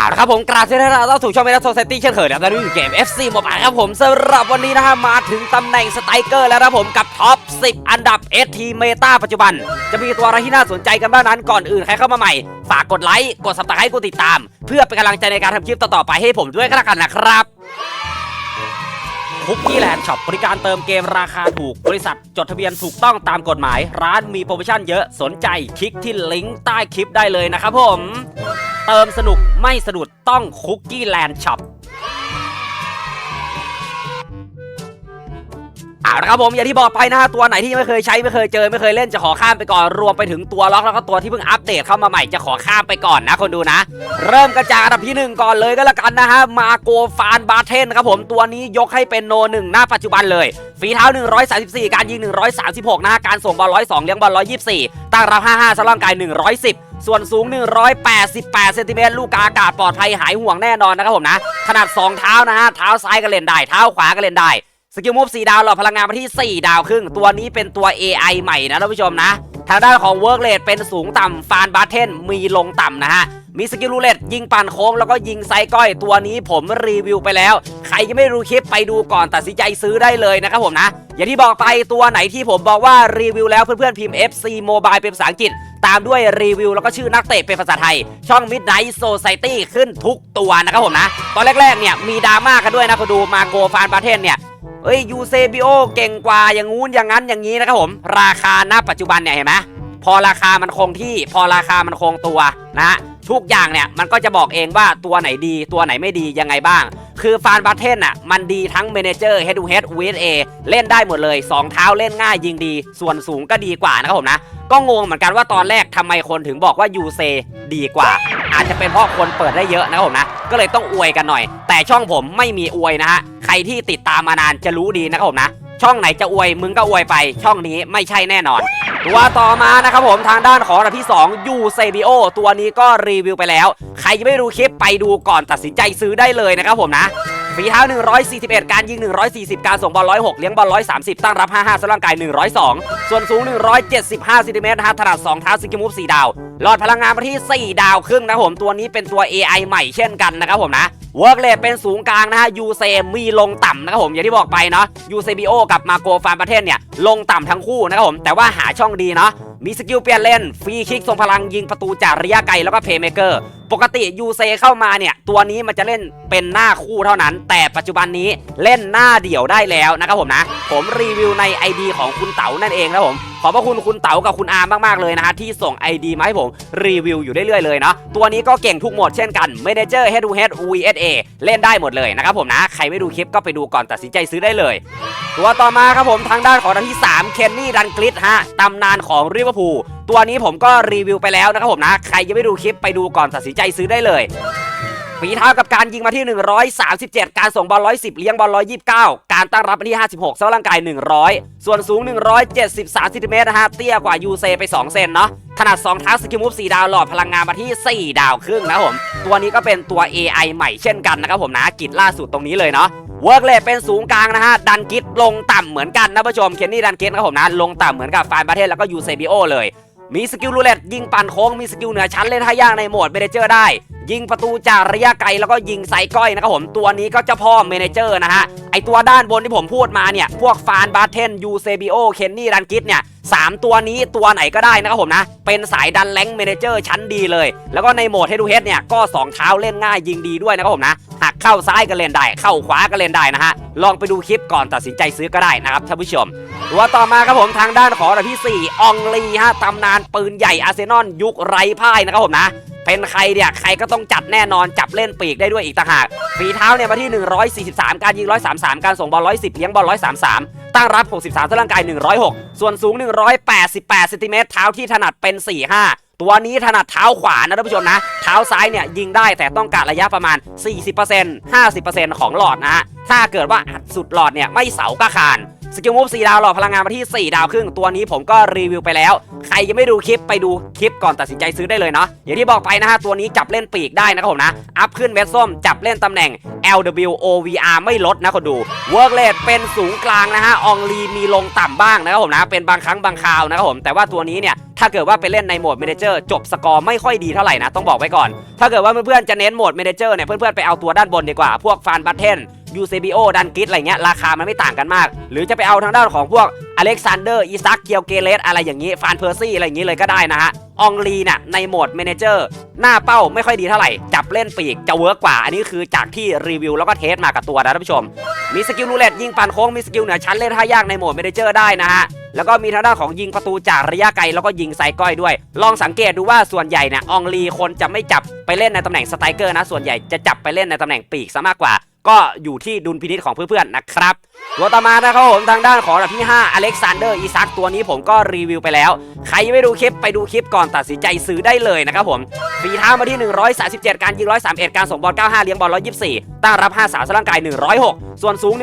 เอาละครับผมกราบเชิญท่านเราสู่ช่องเมทัลโซซตี้เช่นเคยนะครับตอนนี้อยู่เกม FC โมบายครับผมสำหรับวันนี้นะฮะมาถึงตำแหน่งสไตรเกอร์แล้วนะผมกับท็อป 10 อันดับ ST เมตาปัจจุบัน จะมีตัวอะไรที่น่าสนใจกันบ้างนั้นก่อนอื่นใครเข้ามาใหม่ ฝากกดไลค์ กดซับสไครต์กดติดตาม เพื่อเป็นกำลังใจในการทำคลิปต่อๆไปให้ผมด้วยก็แล้วกันนะครับคุกกี้แลนด์ช็อปบริการเติมเกมราคาถูก บริษัทจดทะเบียนถูกต้องตามกฎหมาย ร้านมีโปรโมชั่นเยอะสนใจคลิกที่ลิงก์ใต้คลิปได้เลยนะครับผม ติมสนุกไม่สะดุดต้องคุกกี้แลนด์ช็อป เอาละครับผมอย่างที่บอกไปนะฮะตัวไหนที่ไม่เคยใช้ไม่เคยเจอไม่เคยเล่นจะขอข้ามไปก่อนรวมไปถึงตัวล็อกแล้วก็ตัวที่เพิ่งอัปเดตเข้ามาใหม่จะขอข้ามไปก่อนนะคนดูนะ เริ่มกันจากอันดับที่หนึ่งก่อนเลยก็แล้วกันนะฮะมาโกฟานบาเทนครับผมตัวนี้ยกให้เป็นโนหนึ่งหน้าปัจจุบันเลยฝีเท้า 134 การยิง 136 นะฮะการส่งบอล102 เลี้ยงบอล124 ตั้งรับ 55สร่างกาย 110ส่วนสูง 188 เซนติเมตร ลูกกาอากาศปลอดภัยหายห่วงแน่นอนนะครับผมนะ ขนาด 2 เท้านะฮะ เท้าซ้ายก็เล่นได้ เท้าขวาก็เล่นได้ สกิลมูฟ4ดาวหลอดพลังงานมาที่ 4 ดาวครึ่ง ตัวนี้เป็นตัว AI ใหม่นะท่านผู้ชมนะ ทางด้านของเวิร์กเลดเป็นสูงต่ำฟานบาเทนมีลงต่ำนะฮะมีสกิลรูเล็ตยิงปั่นโค้งแล้วก็ยิงไซก้อยตัวนี้ผมรีวิวไปแล้ว ใครยังไม่รู้คลิปไปดูก่อนตัดสินใจซื้อได้เลยนะครับผมนะ อย่างที่บอกไปตัวไหนที่ผมบอกว่ารีวิวแล้วเพื่อนๆพิมพ์ FC Mobile เป็นภาษาอังกฤษ ตามด้วยรีวิวแล้วก็ชื่อนักเตะเป็นภาษาไทย ช่อง Midnight Society ขึ้นทุกตัวนะครับผมนะ ตอนแรกๆเนี่ยมีดราม่ากันด้วยนะคุณดูมาโกฟานบาเทนเนี่ย เอ้ยยูเซบิโอเก่งกว่าอย่างงู้นอย่างนั้นอย่างนี้นะครับผม ราคาณปัจจุบันเนี่ยเห็นไหมพอราคามันคงที่ พอราคามันคงตัวนะฮะทุกอย่างเนี่ยมันก็จะบอกเองว่าตัวไหนดี ตัวไหนไม่ดียังไงบ้าง คือฟานบัตเทนอะมันดีทั้งเมนเจอร์เฮด d to head vs a เล่นได้หมดเลย 2 เท้าเล่นง่ายยิงดี ส่วนสูงก็ดีกว่านะครับผมนะ ก็งงเหมือนกันว่าตอนแรกทำไมคนถึงบอกว่ายูเซดีกว่า อาจจะเป็นเพราะคนเปิดได้เยอะนะครับผมนะ ก็เลยต้องอวยกันหน่อย แต่ช่องผมไม่มีอวยนะฮะ ใครที่ติดตามมานานจะรู้ดีนะครับผมนะ ช่องไหนจะอวยมึงก็อวยไป ช่องนี้ไม่ใช่แน่นอน ตัวต่อมานะครับผมทางด้านของอันดับที่2ยูเซบิโอตัวนี้ก็รีวิวไปแล้ว ใครยังไม่ดูคลิปไปดูก่อนตัดสินใจซื้อได้เลยนะครับผมนะ ฝีเท้า 141 การยิง 140 การส่งบอล 106 เลี้ยงบอล 130 ตั้งรับ 55สร่างกาย 102 ส่วนสูง 175ซนติเมตรนะฮะถนัด2เท้าสกิมูฟ4ดาวหลอดพลังงานมาที่ 4 ดาวครึ่งนะผมตัวนี้เป็นตัว AI ใหม่เช่นกันนะครับผมนะเวิร์กเลทเป็นสูงกลางนะฮะยูเซมีลงต่ำนะครับผมอย่างที่บอกไปเนาะยูเซบีโอกับมาโกฟานประเทศเนี่ยลงต่ำทั้งคู่นะครับผมแต่ว่าหาช่องดีเนาะ มีสกิลเปลี่ยนเลนฟรีคิกทรงพลังยิงประตูจากระยะไกลแล้วก็เพย์เมเกอร์ปกติยูเซเข้ามาเนี่ย ตัวนี้มันจะเล่นเป็นหน้าคู่เท่านั้น แต่ปัจจุบันนี้เล่นหน้าเดี่ยวได้แล้วนะครับผมนะ ผมรีวิวใน ID ของคุณเต๋านั่นเองนะผม ขอบพระคุณคุณเต๋ากับคุณอาร์มมากๆเลยนะฮะที่ส่ง ID มาให้ผมรีวิวอยู่เรื่อยๆเลยเนาะตัวนี้ก็เก่งทุกโหมดเช่นกัน Manager Head to Head VSA เล่นได้หมดเลยนะครับผมนะใครไม่ดูคลิปก็ไปดูก่อนตัดสินใจซื้อได้เลย ตัวต่อมาครับผมทางด้านของอันที่3เคนนี่ดันกลิสฮะตำนานของริเวอร์พูลตัวนี้ผมก็รีวิวไปแล้วนะครับผมนะ ใครยังไม่ดูคลิปไปดูก่อนตัดสินใจซื้อได้เลย ฝีเท้ากับการยิงมาที่ 137 การส่งบอล 110 เลี้ยงบอล 129 การตั้งรับมาที่ 56สำหรับร่างกาย 100 ส่วนสูง 173ซนติเมตรนะฮะ เตี้ยกว่ายูเซไป 2 เซนเนาะขนาด2เท้าสกิลมูฟ 4 ดาวหลอดพลังงานมาที่ 4 ดาวครึ่งนะผม ตัวนี้ก็เป็นตัว AI ใหม่เช่นกันนะครับผมนะ กิจล่าสุดตรงนี้เลยเนาะเวิร์กเลทเป็นสูงกลางนะฮะ ดันกิจลงต่ำเหมือนกันนะผู้ชม เคนนี่ดันกิจนะครับผมนะ ลงต่ำเหมือนกับฟานประเทศแล้วก็ยูเซบิโอเลย มีสกิลรูเล็ตยิงปั่นโค้งมีสกิลเหนือชั้นเล่นท่ายากในโหมดเมเนเจอร์ได้ ยิงประตูจากระยะไกลแล้วก็ยิงไซก้อยนะครับผมตัวนี้ก็เจ้าพ่อเมเนเจอร์นะฮะไอตัวด้านบนที่ผมพูดมาเนี่ย พวกฟานบาเทนยูเซบิโอเคนนี่รันกิตเนี่ยสามตัวนี้ตัวไหนก็ได้นะครับผมนะ เป็นสายดันแรงเมเนเจอร์ชั้นดีเลย แล้วก็ในโหมดเฮดูเฮดเนี่ยก็สองเท้าเล่นง่ายยิงดีด้วยนะครับผมนะ เข้าซ้ายก็เล่นได้ เข้าขวาก็เล่นได้นะฮะ ลองไปดูคลิปก่อนตัดสินใจซื้อก็ได้นะครับท่านผู้ชม ตัวต่อมาครับผมทางด้านของอันดับที่4อองลีฮะตำนานปืนใหญ่อาร์เซนอลยุคไร้พ่ายนะครับผมนะเป็นใครเนี่ยใครก็ต้องจัดแน่นอนจับเล่นปีกได้ด้วยอีกต่างหากฝีเท้าเนี่ยมาที่ 143 การยิง 133 การส่งบอล 110 เลี้ยงบอล 133 ตั้งรับ 63ท่าร่างกาย 106 ส่วนสูง 188 เซนติเมตร เท้าที่ถนัดเป็น 45 ตัวนี้ถนัดเท้าขวานะท่านผู้ชมนะ เท้าซ้ายเนี่ยยิงได้แต่ต้องการระยะประมาณ 40% 50%ของหลอดนะฮะ ถ้าเกิดว่าอัดสุดหลอดเนี่ยไม่เสาก็คาน สกิลมูฟ4ดาวหลอดพลังงานมาที่ 4 ดาวครึ่งตัวนี้ผมก็รีวิวไปแล้ว ใครยังไม่ดูคลิปไปดูคลิปก่อนตัดสินใจซื้อได้เลยเนาะอย่างที่บอกไปนะฮะตัวนี้จับเล่นปีกได้นะครับผมนะอัพขึ้นเม็ดส้มจับเล่นตำแหน่ง LWOVR ไม่ลดนะคนดู Work Rate เป็นสูงกลางนะฮะอองลีมีลงต่ำบ้างนะครับผมนะเป็นบางครั้งบางคราวนะครับผมแต่ว่าตัวนี้เนี่ยถ้าเกิดว่าไปเล่นในโหมด Manager จบสกอร์ไม่ค่อยดีเท่าไหร่นะต้องบอกไว้ก่อน ถ้าเกิดว่าเพื่อนๆจะเน้นโหมด Manager เนี่ยเพื่อนๆไปเอาตัวด้านบนดีกว่าพวกฟานบัตเทน UCBO ดันกิทอะไรเงี้ยราคามันไม่ต่างกันมาก หรือจะไปเอาทางด้านของพวกอเล็กซานเดอร์อีซักเกียวเกเลสอะไรอย่างนี้ฟานเพอร์ซี่อะไรอย่างนี้เลยก็ได้นะฮะอองลีเนี่ยในโหมด Manager หน้าเป้าไม่ค่อยดีเท่าไหร่ จับเล่นปีกจะเวิร์กกว่า อันนี้คือจากที่รีวิวแล้วก็เทสมากับตัวนะท่านผู้ชม มีสกิลรูเลตยิงปั่นโค้งมีสกิลเหนือชั้นเล่นท่ายากในโหมด Manager ได้นะฮะแล้วก็มีทางด้านของยิงประตูจากระยะไกลแล้วก็ยิงไซก้อยด้วย ลองสังเกตดูว่าส่วนใหญ่เนี่ยอองลีคนจะไม่จับไปเล่นในตำแหน่งสไตรเกอร์นะส่วนใหญ่จะจับไปเล่นในตำแหน่งปีกซะมากกว่า ก็อยู่ที่ดุลพินิจของเพื่อนๆนะครับ ตัวต่อมานะครับผมทางด้านของอันดับที่ 5 อเล็กซานเดอร์อีซักตัวนี้ผมก็รีวิวไปแล้ว ใครยังไม่ดูคลิปไปดูคลิปก่อนตัดสินใจซื้อได้เลยนะครับผมฝีเท้ามาที่ 137 การยิง 131 การส่งบอล 95 เลี้ยงบอล 124 ตั้งรับ 5 สาวสร่างกาย 106 ส่วนสูง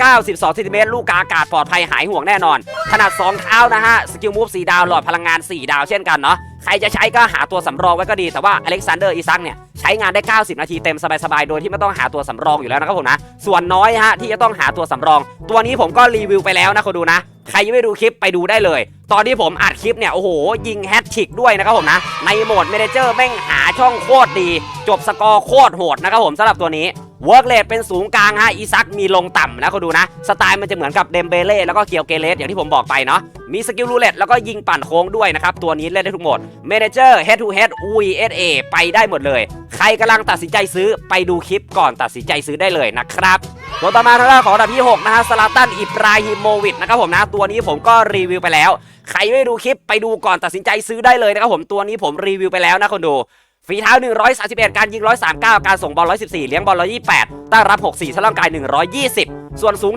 192ซนติเมตรลูกกาอากาศปลอดภัยหายห่วงแน่นอนขนาด2 เท้านะฮะ สกิลมูฟ 4 ดาว หลอดพลังงาน 4 ดาวเช่นกันเนาะ ใครจะใช้ก็หาตัวสำรองไว้ก็ดีแต่ว่าอเล็กซานเดอร์อีซักเนี่ยใช้งานได้ 90 นาทีเต็มสบายๆ โดยที่ไม่ต้องหาตัวสำรองอยู่แล้วนะครับผมนะ ส่วนน้อยฮะที่จะต้องหาตัวสำรอง ตัวนี้ผมก็รีวิวไปแล้วนะคนดูนะ ใครยังไม่ดูคลิปไปดูได้เลย ตอนที่ผมอัดคลิปเนี่ย โอ้โห ยิงแฮตทริกด้วยนะครับผมนะ ในโหมดเมเนเจอร์แม่งหาช่องโคตรดี จบสกอร์โคตรโหดนะครับผมสำหรับตัวนี้ เวิร์กเลทเป็นสูงกลางฮะอีซักมีลงต่ำนะคนดูนะ สไตล์มันจะเหมือนกับเดมเบเล่แล้วก็เกียวเกเรสอย่างที่ผมบอกไปเนาะมีสกิลรูเล็ตแล้วก็ยิงปั่นโค้งด้วยนะครับ ตัวนี้เล่นได้ทุกหมดเมเนเจอร์ head to head VSA ไปได้หมดเลย ใครกำลังตัดสินใจซื้อไปดูคลิปก่อนตัดสินใจซื้อได้เลยนะครับตัวต่อมาทางด้านของอันดับที่ 6 นะฮะสลาตันอิบราฮิโมวิชนะครับผมนะตัวนี้ผมก็รีวิวไปแล้ว ใครไม่ดูคลิปไปดูก่อนตัดสินใจซื้อได้เลยนะครับผมตัวนี้ผมรีวิวไปแล้วนะคนดู ฝีเท้า 131 การยิง 139 การส่งบอล 114 เลี้ยงบอล 128 ตั้งรับ 64สร่างกาย 120 ส่วนสูง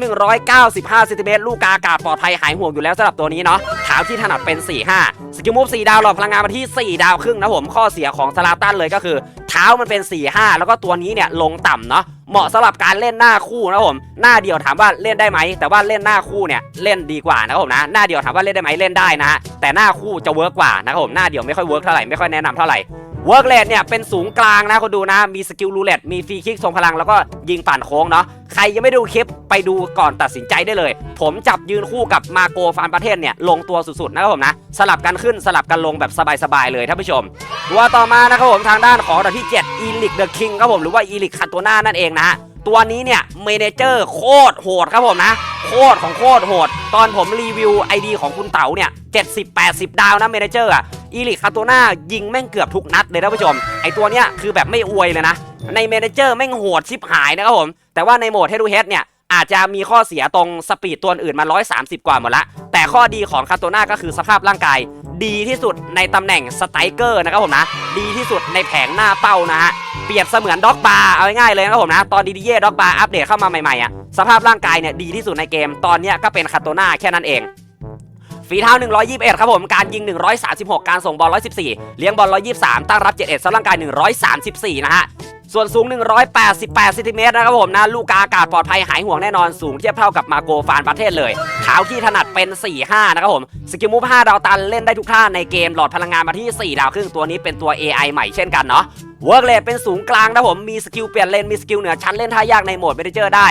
195ซนติเมตรลูกกาอากาศปลอดภัยหายห่วงอยู่แล้วสำหรับตัวนี้เนาะเท้าที่ถนัดเป็น 45 สกิลมูฟ 4 ดาวหลอดพลังงานมาที่ 4 ดาวครึ่งนะผม ข้อเสียของสลาตันเลยก็คือ เท้ามันเป็น 4-5 แล้วก็ตัวนี้เนี่ยลงต่ำเนาะเหมาะสำหรับการเล่นหน้าคู่นะผม หน้าเดียวถามว่าเล่นได้ไหม แต่ว่าเล่นหน้าคู่เนี่ยเล่นดีกว่านะผมนะ หน้าเดียวถามว่าเล่นได้ไหมเล่นได้นะฮะ แต่หน้าคู่จะเวิร์กกว่านะครับผม หน้าเดียวไม่ค่อยเวิร์กเท่าไหร่ ไม่ค่อยแนะนำเท่าไหร่ เวิร์กเลดเนี่ยเป็นสูงกลางนะคนดูนะ มีสกิลรูเล็ตมีฟรีคิกทรงพลังแล้วก็ยิงปั่นโค้งเนาะใครยังไม่ดูคลิปไปดูก่อนตัดสินใจได้เลย ผมจับยืนคู่กับมาโกฟานประเทศเนี่ยลงตัวสุดๆนะครับผมนะ สลับกันขึ้นสลับกันลงแบบสบายๆเลยท่านผู้ชมตัวต่อมานะครับผมทางด้านของอันดับที่7อีลิกเดอะคิงครับผมหรือว่าอีลิกคันตัวหน้านั่นเองนะฮะตัวนี้เนี่ยเมเนเจอร์โคตรโหดครับผมนะ โคตรของโคตรโหด ตอนผมรีวิว ID ของคุณเต๋าเนี่ย70 80ดาวนะเมเนเจอร์อะ อีลิคคาโตนายิงแม่งเกือบทุกนัดเลยท่านผู้ชม ไอตัวเนี้ยคือแบบไม่อวยเลยนะ ในเมเนเจอร์แม่งโหดชิบหายนะครับผม แต่ว่าในโหมด head to head เนี่ยอาจจะมีข้อเสียตรงสปีดตัวอื่นมา 130 กว่าหมดละ แต่ข้อดีของคาโตนาก็คือสภาพร่างกาย ดีที่สุดในตำแหน่งสไตรเกอร์นะครับผมนะ ดีที่สุดในแผงหน้าเป้านะฮะ เปรียบเสมือนด็อกบาร์เอาง่ายๆเลยนะครับผมนะ ตอนดีดีเย่ด็อกบาร์อัปเดตเข้ามาใหม่ๆอะ สภาพร่างกายเนี่ยดีที่สุดในเกม ตอนเนี้ยก็เป็นคาโตนาแค่นั้นเอง ฝีเท้า 121 ครับผม การยิง 136 การส่งบอล 114 เลี้ยงบอล 123 ตั้งรับ 71สำร่างกาย 134 นะฮะส่วนสูง 188ซนติเมตรนะครับผมนะ ลูกกาอากาศปลอดภัยหายห่วงแน่นอนสูงเทียบเท่ากับมาโกฟานประเทศเลยเท้าที่ถนัดเป็น 4-5 นะครับผม สกิลมูฟ5ดาวตันเล่นได้ทุกท่าในเกมหลอดพลังงานมาที่ 4 ดาวครึ่งตัวนี้เป็นตัว AI ใหม่เช่นกันเนาะเวิร์กเลทเป็นสูงกลางนะผมมีสกิลเปลี่ยนเลนมีสกิลเหนือชั้นเล่นท่ายากในโหมดเมเนเจอร์ได้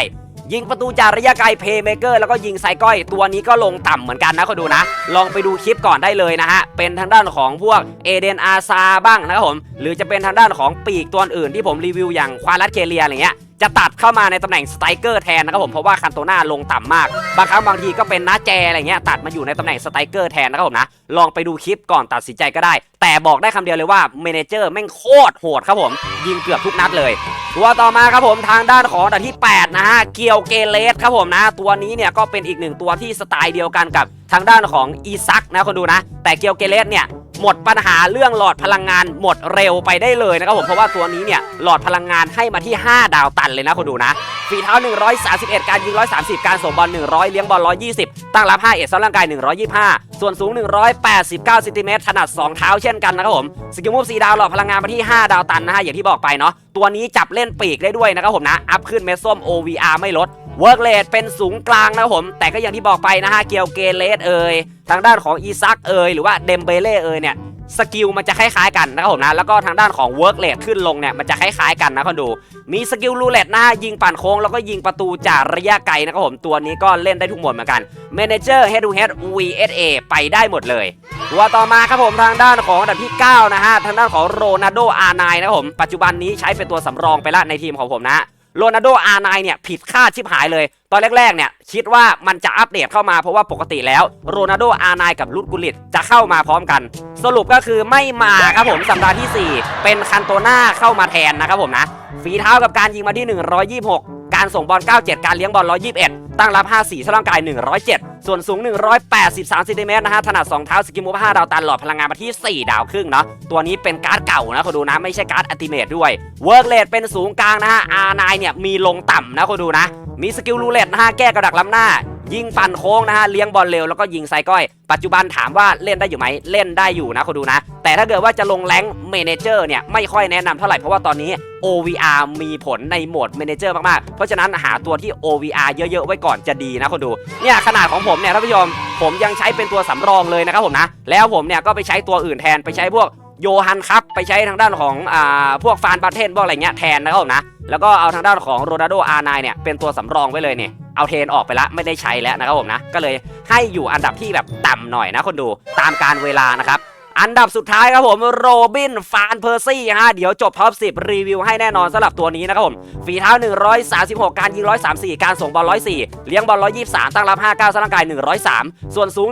ยิงประตูจากระยะไกลเพย์เมเกอร์แล้วก็ยิงไซก้อย ตัวนี้ก็ลงต่ำเหมือนกันนะคุณดูนะ ลองไปดูคลิปก่อนได้เลยนะฮะ เป็นทางด้านของพวกเอเดนอาซาบ้างนะครับผม หรือจะเป็นทางด้านของปีกตัวอื่นที่ผมรีวิวอย่างควาลัสเคเลียอะไรเงี้ย จะตัดเข้ามาในตำแหน่งสไตรเกอร์แทนนะครับผมเพราะว่าคันโตนาลงต่ำมาก บางครั้งบางทีก็เป็นน้าแจอะไรเงี้ยตัดมาอยู่ในตำแหน่งสไตรเกอร์แทนนะครับผมนะลองไปดูคลิปก่อนตัดสินใจก็ได้ แต่บอกได้คำเดียวเลยว่าเมนเจอร์แม่งโคตรโหดครับผม ยิงเกือบทุกนัดเลย ตัวต่อมาครับผมทางด้านของอันที่ 8 นะฮะเกียวเกเลสครับผมนะ ตัวนี้เนี่ยก็เป็นอีกหนึ่งตัวที่สไตล์เดียวกันกับทางด้านของอีซักนะคนดูนะ แต่เกียวเกเลสเนี่ย หมดปัญหาเรื่องหลอดพลังงานหมดเร็วไปได้เลยนะครับผมเพราะว่าตัวนี้เนี่ยหลอดพลังงานให้มาที่ 5 ดาวตันเลยนะคนดูนะฝีเท้า 131 การยิง 130 การส่งบอล 100 เลี้ยงบอล 120 ตั้งรับ 5 เอ็ดซ้ำร่างกาย 125 ส่วนสูง 189ซนติเมตรถนัด 2 เท้าเช่นกันนะครับผมสกิลมูฟ4ดาวหลอดพลังงานมาที่ 5 ดาวตันนะฮะอย่างที่บอกไปเนาะตัวนี้จับเล่นปีกได้ด้วยนะครับผมนะอัพขึ้นเมดส้ม OVR ไม่ลด เวิร์กเลดเป็นสูงกลางนะผม แต่ก็อย่างที่บอกไปนะฮะเกียวเกเลสเอ่ยทางด้านของอีซักเอ่ยหรือว่าเดมเบเล่เอ่ยเนี่ยสกิลมันจะคล้ายๆกันนะครับผมนะแล้วก็ทางด้านของเวิร์กเลดขึ้นลงเนี่ยมันจะคล้ายๆกันนะคนดู มีสกิลรูเล็ตนะฮะยิงปั่นโค้งแล้วก็ยิงประตูจากระยะไกลนะครับผมตัวนี้ก็เล่นได้ทุกหมดเหมือนกัน Manager Head to Head VSA ไปได้หมดเลยตัวต่อมาครับผมทางด้านของอันดับที่ 9 นะฮะทางด้านของโรนัลโด R9 นะครับผมปัจจุบันนี้ใช้เป็นตัวสำรองไปละในทีมของผมนะ โรนัลโด้อาไนเนี่ยผิดคาดชิบหายเลย ตอนแรกๆเนี่ยคิดว่ามันจะอัปเดตเข้ามาเพราะว่าปกติแล้วโรนัลโด้อาไนกับลุดกุลิตจะเข้ามาพร้อมกัน สรุปก็คือไม่มาครับผมสัปดาห์ที่ 4 เป็นคันโตน่าเข้ามาแทนนะครับผมนะฝีเท้ากับการยิงมาที่ 126 การส่งบอล 97 การเลี้ยงบอล 121 ตั้งรับ 54สร่างกาย 107 ส่วนสูง 183ซนติเมตรนะฮะถนัด2เท้าสกิมูฟ5ดาวตันหลอดพลังงานมาที่ 4 ดาวครึ่งเนาะตัวนี้เป็นการ์ดเก่านะคุณดูนะไม่ใช่การ์ดอัติเมตด้วยเวิร์กเลดเป็นสูงกลางนะฮะอานายเนี่ยมีลงต่ำนะคุณดูนะมีสกิลรูเล็ตนะฮะแก้กระดักล้ำหน้า ยิงปั่นโค้งนะฮะเลี้ยงบอลเร็วแล้วก็ยิงไซก้อย ปัจจุบันถามว่าเล่นได้อยู่ไหมเล่นได้อยู่นะคุณดูนะ แต่ถ้าเกิดว่าจะลงแรงเมเนเจอร์เนี่ยไม่ค่อยแนะนำเท่าไหร่เพราะว่าตอนนี้ OVR มีผลในโหมดเมเนเจอร์มากๆ เพราะฉะนั้นหาตัวที่ OVR เยอะๆ ไว้ก่อนจะดีนะคนดู เนี่ยขนาดของผมเนี่ยท่านผู้ชมผมยังใช้เป็นตัวสำรองเลยนะครับผมนะ แล้วผมเนี่ยก็ไปใช้ตัวอื่นแทนไปใช้พวกโยฮันครับไปใช้ทางด้านของอ่าพวกฟานบาเทนพวกอะไรเงี้ยแทนนะครับผมนะ แล้วก็เอาทางด้านของโรนัลโด R9 เนี่ยเป็นตัวสำรองไว้เลยเนี่ย เอาเทนออกไปละไม่ได้ใช้แล้วนะครับผมนะ ก็เลยให้อยู่อันดับที่แบบต่ำหน่อยนะคนดูตามการเวลานะครับอันดับสุดท้ายครับผมโรบินฟานเพอร์ซี่ฮะเดี๋ยวจบท็อป 10 รีวิวให้แน่นอนสำหรับตัวนี้นะครับผมฝีเท้า 136 การยิง 134 การส่งบอล 104 เลี้ยงบอล 123 ตั้งรับ 59สร่างกาย 103 ส่วนสูง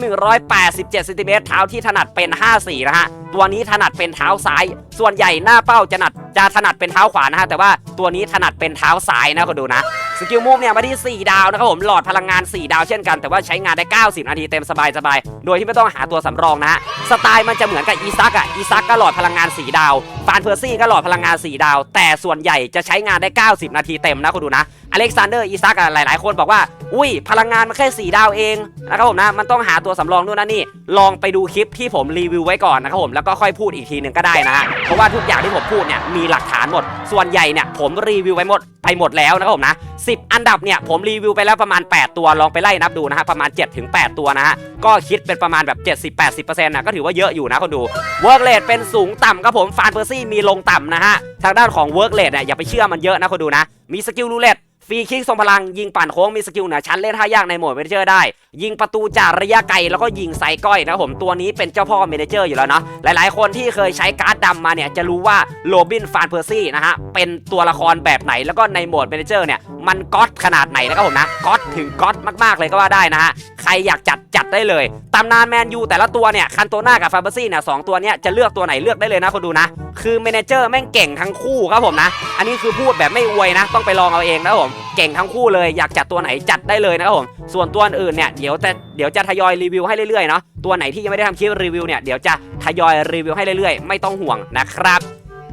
187เซนติเมตรเท้าที่ถนัดเป็น 54 นะฮะ ตัวนี้ถนัดเป็นเท้าซ้าย ส่วนใหญ่หน้าเป้าจะถนัดจะถนัดเป็นเท้าขวานะฮะแต่ว่าตัวนี้ถนัดเป็นเท้าซ้ายนะคนดูนะ สกิลมูฟเนี่ยมาที่ 4 ดาวนะครับผมหลอดพลังงาน 4 ดาวเช่นกัน แต่ว่าใช้งานได้ 90 นาทีเต็มสบายๆ โดยที่ไม่ต้องหาตัวสำรองนะฮะ สไตล์มันจะเหมือนกับอีซักอะ อีซักก็หลอดพลังงาน 4 ดาว ฟานเพอร์ซี่ก็หลอดพลังงาน 4 ดาว แต่ส่วนใหญ่จะใช้งานได้ 90 นาทีเต็มนะคุณดูนะ อเล็กซานเดอร์อีซักอะหลายๆ คนบอกว่า อุ้ย พลังงานมันแค่ 4 ดาวเองนะครับผมนะ มันต้องหาตัวสำรองนู่นนั่นนี่ ลองไปดูคลิปที่ผมรีวิวไว้ก่อนนะครับผม แล้วก็ค่อยพูดอีกทีหนึ่งก็ได้นะฮะ เพราะว่าทุกอย่างที่ผมพูดเนี่ยมีหลักฐานหมด ส่วนใหญ่เนี่ยผมรีวิวไว้หมดไปหมดแล้วนะครับผมนะ10 อันดับเนี่ยผมรีวิวไปแล้วประมาณ 8 ตัว ลองไปไล่นับดูนะฮะ ประมาณ 7-8 ตัวนะฮะ ก็คิดเป็นประมาณแบบ 70-80%นะก็ถือว่าเยอะอยู่นะคนดูเวิร์กเลดเป็นสูงต่ำครับผมฟานเพอร์ซี่มีลงต่ำนะฮะทางด้านของเวิร์กเลดเนี่ยอย่าไปเชื่อมันเยอะนะคนดูนะ มีสกิลรูเล็ตฟรีคิกทรงพลังยิงปั่นโค้งมีสกิลเหนือชั้นเล่นท่ายากในโหมดเมเนเจอร์ได้ ยิงประตูจากระยะไกลแล้วก็ยิงไซก้อยนะครับผมตัวนี้เป็นเจ้าพ่อเมเนเจอร์อยู่แล้วเนาะหลายๆ คนที่เคยใช้การ์ดดำมาเนี่ยจะรู้ว่าโรบินฟานเพอร์ซี่นะฮะเป็นตัวละครแบบไหนแล้วก็ในโหมดเมเนเจอร์เนี่ยมันก๊อตขนาดไหนนะครับผมนะก๊อตถึงก๊อตมากๆเลยก็ว่าได้นะฮะใครอยากจัดจัดได้เลยตำนานแมนยูแต่ละตัวเนี่ยคันโตนากับฟาเพอร์ซี่เนี่ยสองตัวเนี่ยจะเลือกตัวไหนเลือกได้เลยนะคนดูนะ คือเมนเจอร์แม่งเก่งทั้งคู่ครับผมนะ อันนี้คือพูดแบบไม่อวยนะ ต้องไปลองเอาเองนะผมเก่งทั้งคู่เลยอยากจัดตัวไหนจัดได้เลยนะครับผมส่วนตัวอื่นเนี่ยเดี๋ยวจะเดี๋ยวจะทยอยรีวิวให้เรื่อยๆเนาะตัวไหนที่ยังไม่ได้ทำคลิปรีวิวเนี่ยเดี๋ยวจะทยอยรีวิวให้เรื่อยๆ ไม่ต้องห่วงนะครับ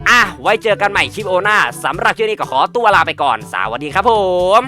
อะไว้เจอกันใหม่คลิปโอหน้าสำหรับคลิปนี้ก็ขอตัวลาไปก่อน สวัสดีครับผม